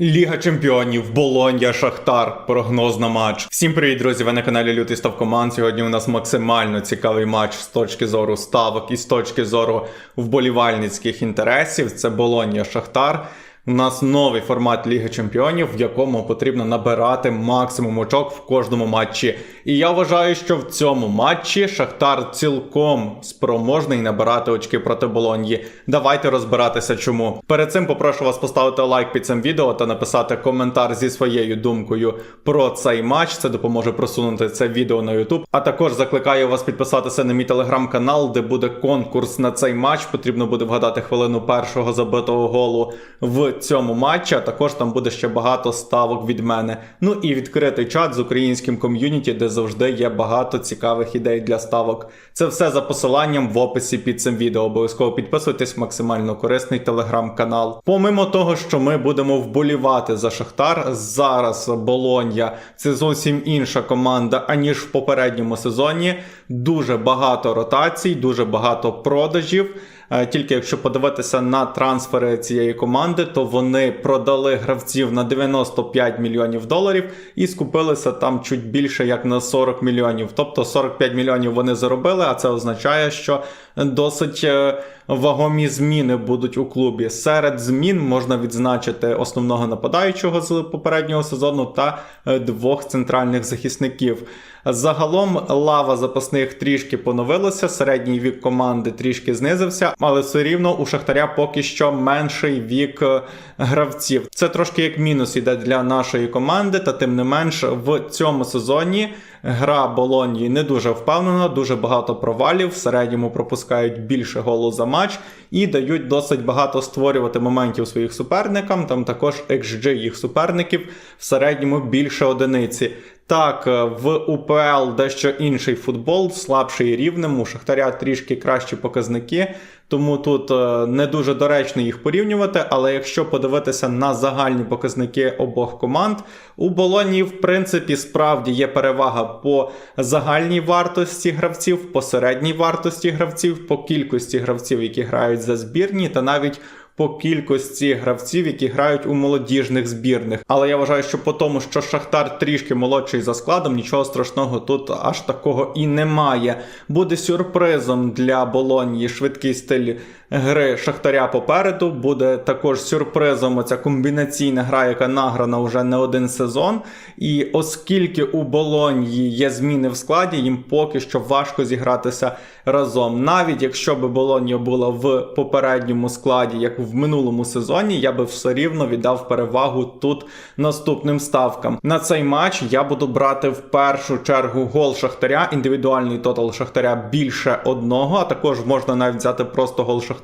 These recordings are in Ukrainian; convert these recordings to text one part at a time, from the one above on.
Ліга чемпіонів, Болонья, Шахтар, прогноз на матч. Всім привіт, друзі! Ви на каналі Лютий Став Команд. Сьогодні у нас максимально цікавий матч з точки зору ставок і з точки зору вболівальницьких інтересів. Це Болонья, Шахтар. У нас новий формат Ліги Чемпіонів, в якому потрібно набирати максимум очок в кожному матчі. І я вважаю, що в цьому матчі Шахтар цілком спроможний набирати очки проти Болоньї. Давайте розбиратися, чому. Перед цим попрошу вас поставити лайк під цим відео та написати коментар зі своєю думкою про цей матч. Це допоможе просунути це відео на YouTube. А також закликаю вас підписатися на мій телеграм-канал, де буде конкурс на цей матч. Потрібно буде вгадати хвилину першого забитого голу в цьому матчі. А також там буде ще багато ставок від мене. Ну і відкритий чат з українським ком'юніті, де завжди є багато цікавих ідей для ставок. Це все за посиланням в описі під цим відео. Обов'язково підписуйтесь, максимально корисний телеграм-канал. Помимо того, що ми будемо вболівати за Шахтар, зараз Болонья це зовсім інша команда, аніж в попередньому сезоні. Дуже багато ротацій, дуже багато продажів. Е, Тільки якщо подивитися на трансфери цієї команди, то вони продали гравців на 95 мільйонів доларів і скупилися там чуть більше як на 40 мільйонів. Тобто 45 мільйонів вони заробили, а це означає, що досить е, вагомі зміни будуть у клубі. Серед змін можна відзначити основного нападаючого з попереднього сезону та е, двох центральних захисників. Загалом лава запасних трішки поновилася, середній вік команди трішки знизився, але все рівно у Шахтаря поки що менший вік е, гравців. Це трошки як мінус іде для нашої команди, та тим не менш в цьому сезоні гра Болоньї не дуже впевнена, дуже багато провалів. В середньому пропускають більше голу за матч і дають досить багато створювати моментів своїх суперникам. Там також XG їх суперників в середньому більше одиниці. Так, е, в УПЛ дещо інший футбол, слабший рівнем, у Шахтаря трішки кращі показники, тому тут е, не дуже доречно їх порівнювати. Але якщо подивитися на загальні показники обох команд, у Болоні, в принципі, справді є перевага по загальній вартості гравців, по середній вартості гравців, по кількості гравців, які грають за збірні, та навіть по кількості гравців, які грають у молодіжних збірних. Але я вважаю, що по тому, що Шахтар трішки молодший за складом, нічого страшного тут аж такого і немає. Буде сюрпризом для Болоньї швидкий стиль гри Шахтаря попереду. Буде також сюрпризом оця комбінаційна гра, яка награна вже не один сезон. І оскільки у Болоньї є зміни в складі, їм поки що важко зігратися разом. Навіть якщо би Болонья була в попередньому складі, як в минулому сезоні, я би все рівно віддав перевагу тут наступним ставкам. На цей матч я буду брати в першу чергу гол Шахтаря, індивідуальний тотал Шахтаря більше одного, а також можна навіть взяти просто гол Шахтаря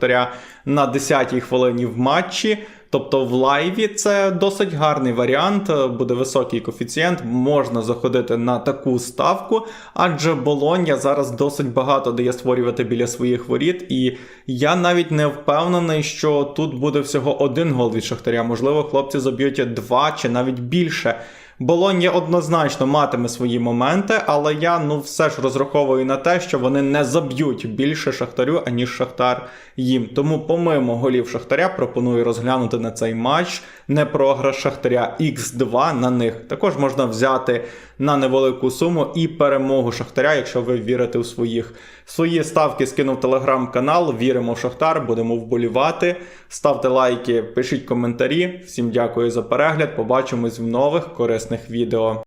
на 10-й хвилині в матчі. Тобто в лайві це досить гарний варіант, буде високий коефіцієнт, можна заходити на таку ставку, адже Болонья зараз досить багато дає створювати біля своїх воріт, і я навіть не впевнений, що тут буде всього один гол від Шахтаря. Можливо, хлопці заб'ють два чи навіть більше. Болонья однозначно матиме свої моменти, але я ну все ж розраховую на те, що вони не заб'ють більше Шахтарю, аніж Шахтар їм. Тому, помимо голів Шахтаря, пропоную розглянути на цей матч не програш Шахтаря X2 на них. Також можна взяти на невелику суму і перемогу Шахтаря, якщо ви вірите у своїх. Свої ставки скинув телеграм-канал. Віримо в Шахтар, будемо вболівати. Ставте лайки, пишіть коментарі. Всім дякую за перегляд. Побачимось в нових корисних відео.